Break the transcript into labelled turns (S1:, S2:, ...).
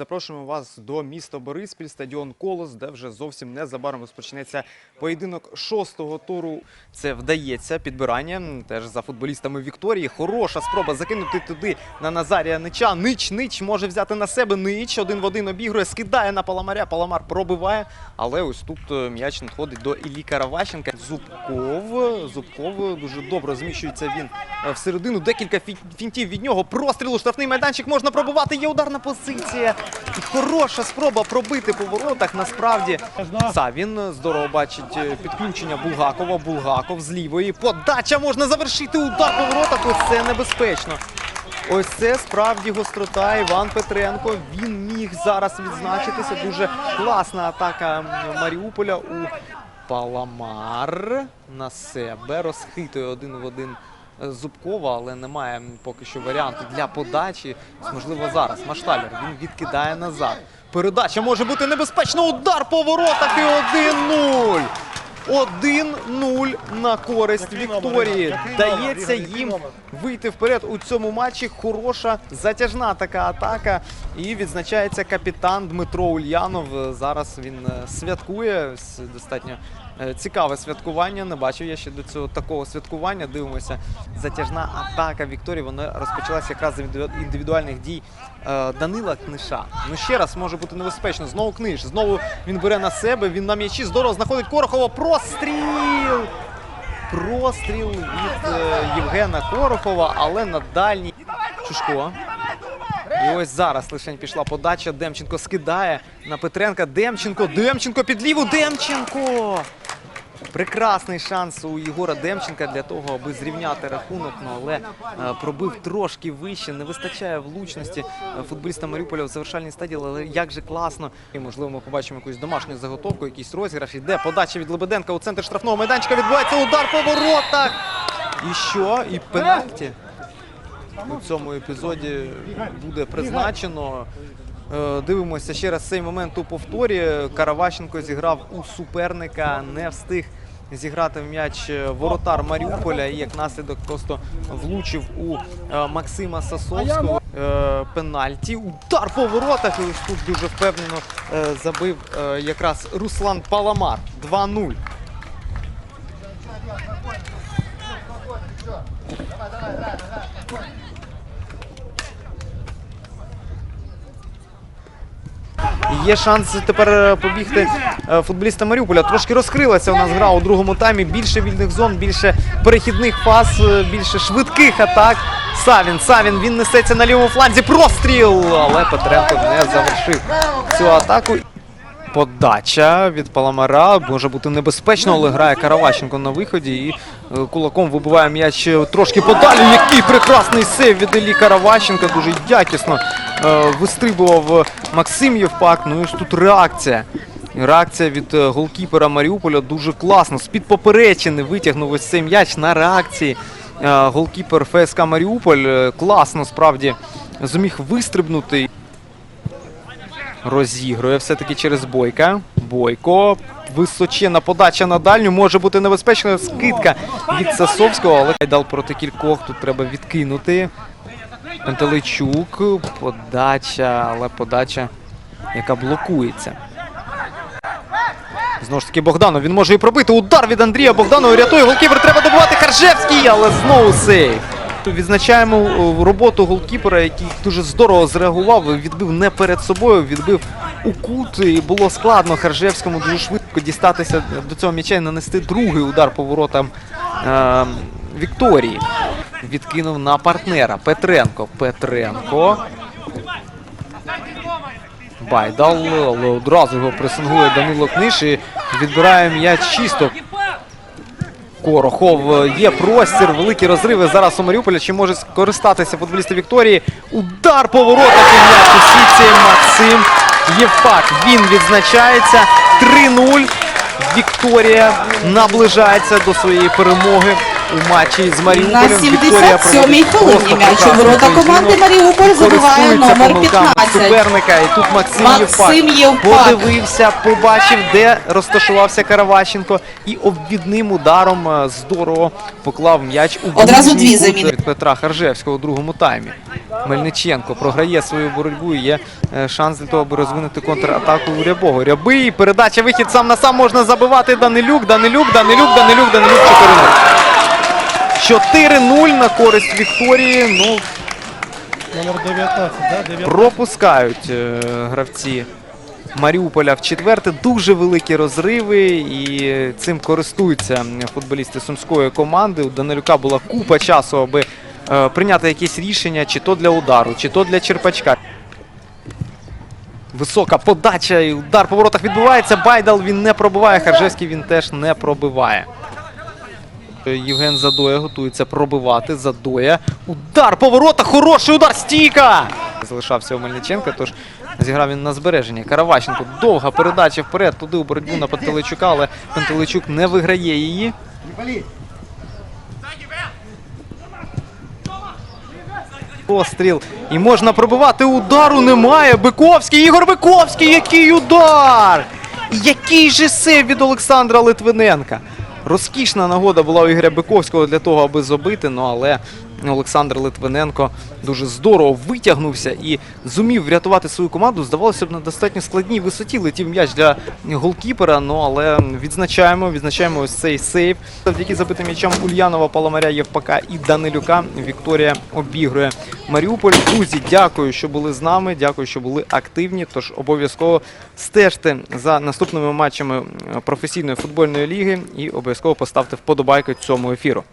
S1: Запрошуємо вас до міста Бориспіль, стадіон Колос, де вже зовсім незабаром розпочнеться поєдинок шостого туру. Це вдається підбирання теж за футболістами Вікторії. Хороша спроба закинути туди на Назарія Нича. Нич Нич може взяти на себе. Нич один в один обігрує, скидає на Паламаря. Паламар пробиває, але ось тут е, м'яч надходить до Іллі Караващенка. Зубков. Зубков дуже добре зміщується він е, всередину. Декілька фі- фінтів від нього. Простріл у штрафний майданчик можна пробувати. Є ударна позиція. Хороша спроба пробити по воротах. Насправді Савін здорово бачить е, підключення Булгакова. Булгаков з лівої. Подача можна завершити удар по воротах. Ось це небезпечно. Ось це справді гострота. Іван Петренко. Він міг зараз відзначитися. Дуже класна атака Маріуполя у Паламар на себе. Розхитує один в один Зубкова, але немає поки що варіанту для подачі. Можливо, зараз Машталер він відкидає назад. Передача може бути небезпечна. Удар по воротах і 1-0. 1-0 на користь Вікторії. Дається їм вийти вперед у цьому матчі. Хороша затяжна така атака. І відзначається капітан Дмитро Ульянов. Зараз він е, святкує. Достатньо цікаве святкування. Не бачив я ще до цього такого святкування. Дивимося. Затяжна атака Вікторії. Вона розпочалася якраз з індивідуальних дій е, Данила Книша. Ну ще раз може бути небезпечно. Знову книж. Знову він бере на себе. Він на м'ячі здорово знаходить Корохова. Простріл! Простріл від е, Євгена Корохова, але на дальній Чушко. І ось зараз лишень пішла подача. Демченко скидає на Петренка. Демченко, Демченко під ліву. Демченко! Прекрасний шанс у Єгора Демченка для того, аби зрівняти рахунок, ну, але е, пробив трошки вище. Не вистачає влучності е, футболіста Маріуполя в завершальній стадії, але як же класно. І можливо ми побачимо якусь домашню заготовку, якийсь розіграш. Іде подача від Лебеденка у центр штрафного майданчика. Відбувається удар по воротах. І що? І пенальті у цьому епізоді буде призначено. Е, Дивимося ще раз цей момент у повторі. Караващенко зіграв у суперника, не встиг зіграти в м'яч е, воротар Маріуполя і як наслідок просто влучив у е, Максима Сасовського. Е, Пенальті. Удар по воротах. І ось тут дуже впевнено забив якраз Руслан Паламар. 2-0. Є шанс тепер е, побігти е, футболіста Маріуполя. Трошки розкрилася у нас гра у другому таймі. Більше вільних зон, більше перехідних фаз, е, більше швидких атак. Савін, Савін, він несеться на лівому фланзі. Простріл! Але Петренко не завершив цю атаку. Подача від Паламара може бути небезпечно, але грає Караващенко на виході і кулаком вибиває м'яч трошки подалі. Який прекрасний сейв від Іллі Караващенка. Дуже якісно вистрибував Максим Євпак. Ну і ось тут реакція. Реакція від е, голкіпера Маріуполя дуже класно. З-під поперечини витягнув ось цей м'яч на реакції. Е, Голкіпер ФСК Маріуполь е, класно справді зміг вистрибнути. Розігрує все-таки через Бойка. Бойко. Височена подача на дальню. Може бути небезпечною скидка від Сасовського, але Гайдал проти кількох. Тут треба відкинути. Пантелейчук. Подача, але подача, яка блокується. Знову ж таки Богданов. Він може і пробити. Удар від Андрія Богданова. Рятує голкіпер. Треба добувати Харжевський, але знову сейв. Відзначаємо е, роботу голкіпера, який дуже здорово зреагував. Відбив не перед собою, відбив у кут. І було складно Харжевському дуже швидко дістатися до цього м'яча і нанести другий удар по воротам е, Вікторії. Відкинув на партнера Петренко. Петренко. Байдал, але одразу його пресингує Данило Книж і відбирає м'яч чисто. Корохов є простір, великі розриви зараз у Маріуполя. Чи може скористатися футболісти Вікторії? Удар по воротах і м'яч у. Максим Євпак. Він відзначається. 3-0. Вікторія наближається до своєї перемоги у матчі з Маріуполем.
S2: На
S1: Вікторія
S2: 77-й хвилині м'яч у ворота команди Маріуполь забиває номер 15.
S1: суперника. І тут Максим,
S2: Максим
S1: Євпак подивився, побачив, де розташувався Караващенко. І обвідним ударом е, здорово поклав м'яч у
S2: Одразу дві заміни.
S1: від Петра Харжевського у другому таймі. Мельниченко програє свою боротьбу і є е, шанс для того, аби розвинути контратаку у Рябого. Рябий, передача, вихід сам на сам можна забивати Данилюк, Данилюк, Данилюк, Данилюк, Данилюк 4-0. 4-0 на користь Вікторії. Ну,
S3: Номер 19, да? 19.
S1: пропускають е, гравці Маріуполя в четверте. Дуже великі розриви, і цим користуються футболісти сумської команди. У Данилюка була купа часу, аби е, прийняти якесь рішення, чи то для удару, чи то для черпачка. Висока подача і удар по воротах відбувається. Байдал він не пробиває. Харжевський він теж не пробиває. Євген Задоя готується пробивати. Задоя. Удар по воротах. Хороший удар. Стійка! Залишався у Мельниченка, тож зіграв він на збереження. Караващенко. Довга передача вперед. Туди у боротьбу на Пантелейчука, але Пантелейчук не виграє її. Постріл. І можна пробивати. Удару немає. Биковський. Ігор Биковський. Який удар! Який же сейв від Олександра Литвиненка. Розкішна нагода була у Ігоря Биковського для того, аби забити. Ну але Олександр Литвиненко дуже здорово витягнувся і зумів врятувати свою команду. Здавалося б, на достатньо складній висоті летів м'яч для голкіпера. Ну але відзначаємо, відзначаємо ось цей сейв. Завдяки забитим м'ячам Ульянова, Паламаря, Євпака і Данилюка. Вікторія обігрує Маріуполь. Друзі, дякую, що були з нами. Дякую, що були активні. Тож обов'язково стежте за наступними матчами професійної футбольної ліги і обов'язково поставте вподобайки цьому ефіру.